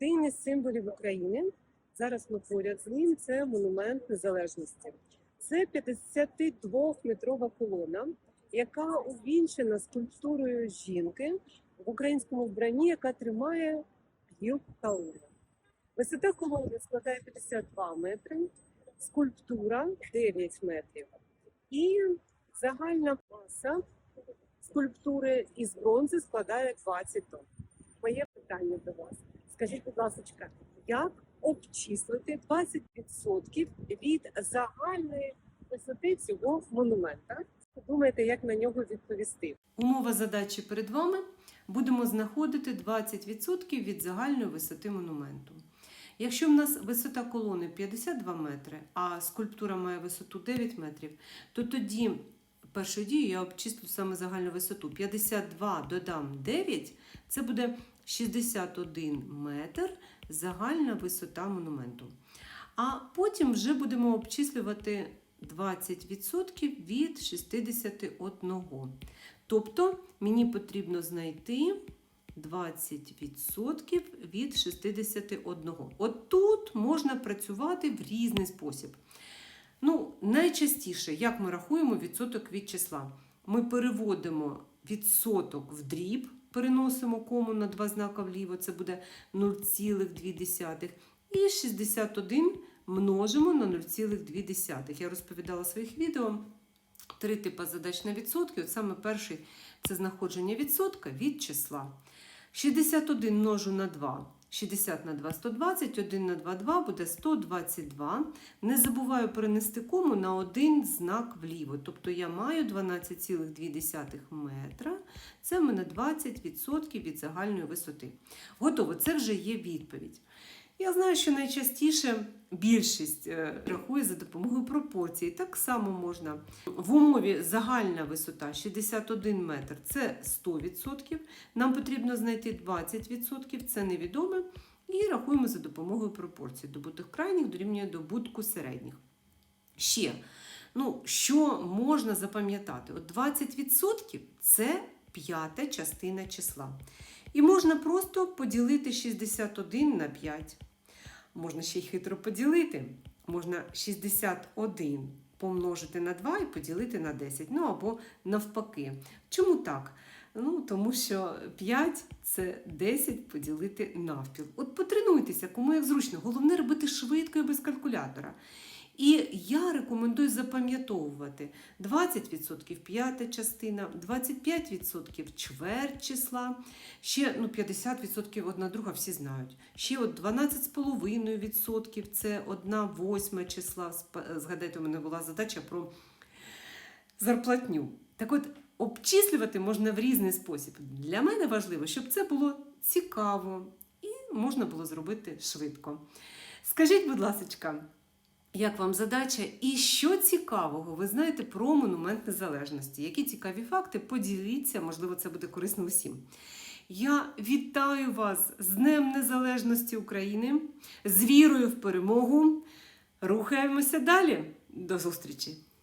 один із символів України. Зараз ми поряд з ним. Це монумент незалежності. Це 52-метрова колона, яка увінчена скульптурою жінки в українському вбранні, яка тримає гілку калини. Висота колони складає 52 метри, скульптура 9 метрів. І загальна маса скульптури із бронзи складає 20 тонн. Моє питання до вас. Скажіть, будь ласка, як обчислити 20% від загальної висоти цього монумента? Думаєте, як на нього відповісти? Умова задачі перед вами. Будемо знаходити 20% від загальної висоти монументу. Якщо в нас висота колони 52 метри, а скульптура має висоту 9 метрів, то тоді першою дією я обчислю саме загальну висоту. 52 додам 9 це буде 61 метр загальна висота монументу. А потім вже будемо обчислювати 20% від 61. Тобто мені потрібно знайти 20% від 61. От тут можна працювати в різний спосіб. Ну, найчастіше, як ми рахуємо відсоток від числа? Ми переводимо відсоток в дріб, переносимо кому на два знака вліво, це буде 0,2. І 61 множимо на 0,2. Я розповідала в своїх відео три типи задач на відсотки. От саме перший це знаходження відсотка від числа. 61 множу на 2. 60 на 2 120, 1 на 2 2 буде 122. Не забуваю перенести кому на один знак вліво. Тобто я маю 12,2 метра. Це в мене 20% від загальної висоти. Готово, це вже є відповідь. Я знаю, що найчастіше більшість е, рахує за допомогою пропорцій. Так само можна. В умові загальна висота 61 метр це 100%. Нам потрібно знайти 20%, це невідоме. І рахуємо за допомогою пропорцій. Добутих крайніх дорівнює добутку середніх. Ще, ну, що можна запам'ятати? От 20% це п'ята частина числа. І можна просто поділити 61 на 5. Можна ще й хитро поділити. Можна 61 помножити на 2 і поділити на 10. Ну або навпаки. Чому так? Ну, тому що 5 це 10 поділити навпіл. От потренуйтеся, кому як зручно. Головне робити швидко і без калькулятора. І я рекомендую запам'ятовувати 20% п'ята частина, 25% чверть числа, ще ну, 50% одна друга всі знають. Ще от 12,5% це одна восьма числа. Згадайте, у мене була задача про зарплатню. Так от, обчислювати можна в різний спосіб. Для мене важливо, щоб це було цікаво і можна було зробити швидко. Скажіть, будь ласка, як вам задача? І що цікавого ви знаєте про монумент незалежності? Які цікаві факти? Поділіться, можливо, це буде корисно усім. Я вітаю вас з Днем Незалежності України, з вірою в перемогу. Рухаємося далі. До зустрічі!